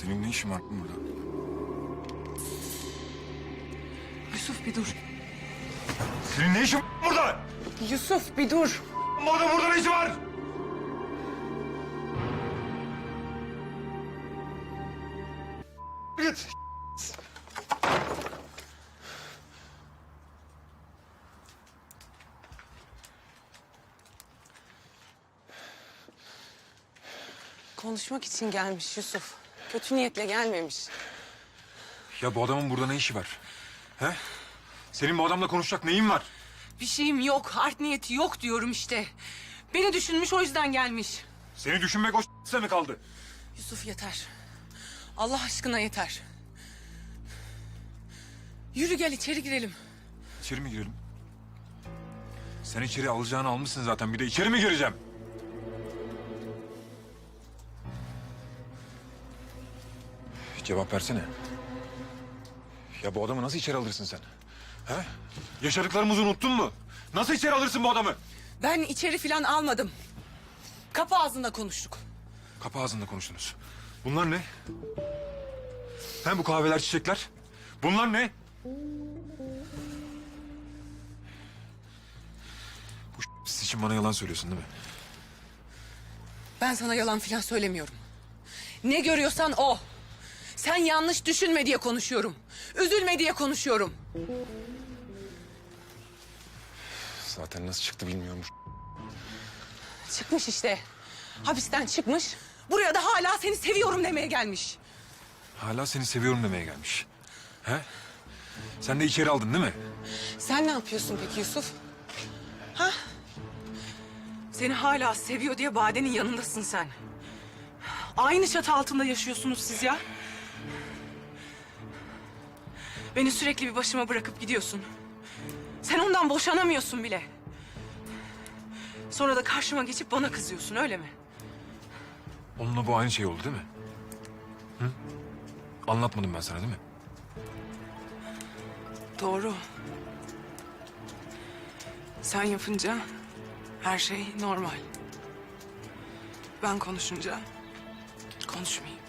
Senin ne işin var burada? Yusuf bir dur. Senin ne işin var burada? Yusuf bir dur. Bu adamın burada ne işi var? Git. Konuşmak için gelmiş Yusuf. Kötü niyetle gelmemiş. Ya bu adamın burada ne işi var? He? Senin bu adamla konuşacak neyin var? Bir şeyim yok, art niyeti yok diyorum işte. Beni düşünmüş o yüzden gelmiş. Seni düşünmek o size mi kaldı? Yusuf yeter. Allah aşkına yeter. Yürü gel içeri girelim. İçeri mi girelim? Sen içeri alacağını almışsın zaten. Bir de içeri mi gireceğim? Cevap versene. Ya bu adamı nasıl içeri alırsın sen? He? Yaşadıklarımızı unuttun mu? Nasıl içeri alırsın bu adamı? Ben içeri falan almadım. Kapı ağzında konuştuk. Kapı ağzında konuştunuz. Bunlar ne? Hem bu kahveler, çiçekler. Bunlar ne? Bu s- için bana yalan söylüyorsun değil mi? Ben sana yalan falan söylemiyorum. Ne görüyorsan o. Sen yanlış düşünme diye konuşuyorum. Üzülme diye konuşuyorum. Zaten nasıl çıktı bilmiyormuş. Çıkmış işte. Hapisten çıkmış. Buraya da hala seni seviyorum demeye gelmiş. Hala seni seviyorum demeye gelmiş. He? Sen de içeri aldın değil mi? Sen ne yapıyorsun peki Yusuf? Ha? Seni hala seviyor diye Bade'nin yanındasın sen. Aynı çatı altında yaşıyorsunuz siz ya. Beni sürekli bir başıma bırakıp gidiyorsun. Sen ondan boşanamıyorsun bile. Sonra da karşıma geçip bana kızıyorsun öyle mi? Onunla bu aynı şey oldu değil mi? Hı? Anlatmadım ben sana değil mi? Doğru. Sen yapınca her şey normal. Ben konuşunca konuşmayayım.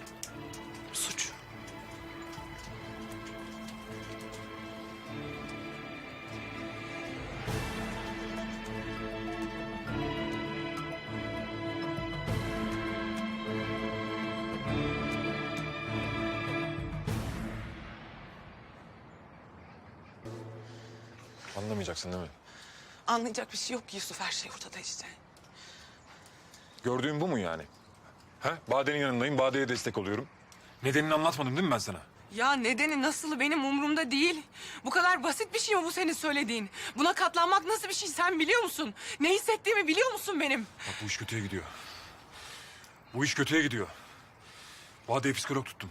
Anlamayacaksın değil mi? Anlayacak bir şey yok ki Yusuf. Her şey ortada işte. Gördüğün bu mu yani? He? Bade'nin yanındayım, Bade'ye destek oluyorum. Nedenini anlatmadım değil mi ben sana? Ya nedeni nasılı benim umurumda değil. Bu kadar basit bir şey mi bu senin söylediğin? Buna katlanmak nasıl bir şey sen biliyor musun? Ne hissettiğimi biliyor musun benim? Bak bu iş kötüye gidiyor. Bu iş kötüye gidiyor. Bade'ye psikolog tuttum.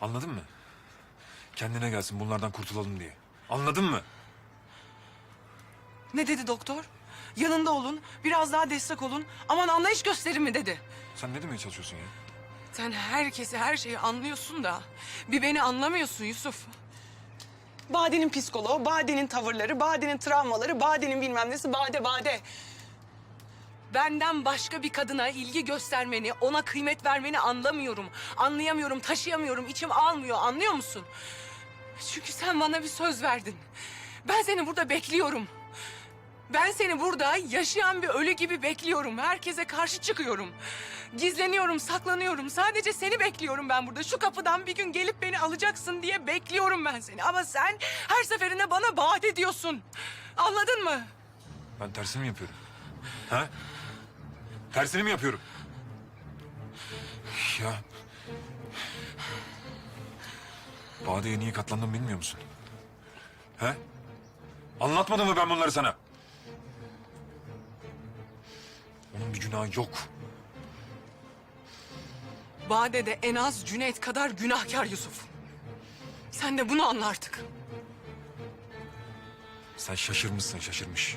Anladın mı? Kendine gelsin bunlardan kurtulalım diye. Anladın mı? Ne dedi doktor? Yanında olun, biraz daha destek olun. Aman anlayış gösterin mi dedi. Sen ne demeye çalışıyorsun ya? Sen herkesi, her şeyi anlıyorsun da bir beni anlamıyorsun Yusuf. Bade'nin psikoloğu, Bade'nin tavırları, Bade'nin travmaları, Bade'nin bilmem nesi, Bade, Bade. Benden başka bir kadına ilgi göstermeni, ona kıymet vermeni anlamıyorum. Anlayamıyorum, taşıyamıyorum, içim almıyor, anlıyor musun? Çünkü sen bana bir söz verdin. Ben seni burada bekliyorum. Ben seni burada yaşayan bir ölü gibi bekliyorum. Herkese karşı çıkıyorum. Gizleniyorum, saklanıyorum. Sadece seni bekliyorum ben burada. Şu kapıdan bir gün gelip beni alacaksın diye bekliyorum ben seni. Ama sen her seferinde bana vaat ediyorsun. Anladın mı? Ben tersini mi yapıyorum? Ha? Tersini mi yapıyorum? Ya... Bade'ye niye katlandım bilmiyor musun? He? Anlatmadım mı ben bunları sana? Onun bir günahı yok. Bade de en az Cüneyt kadar günahkar Yusuf. Sen de bunu anla artık. Sen şaşırmışsın, şaşırmış.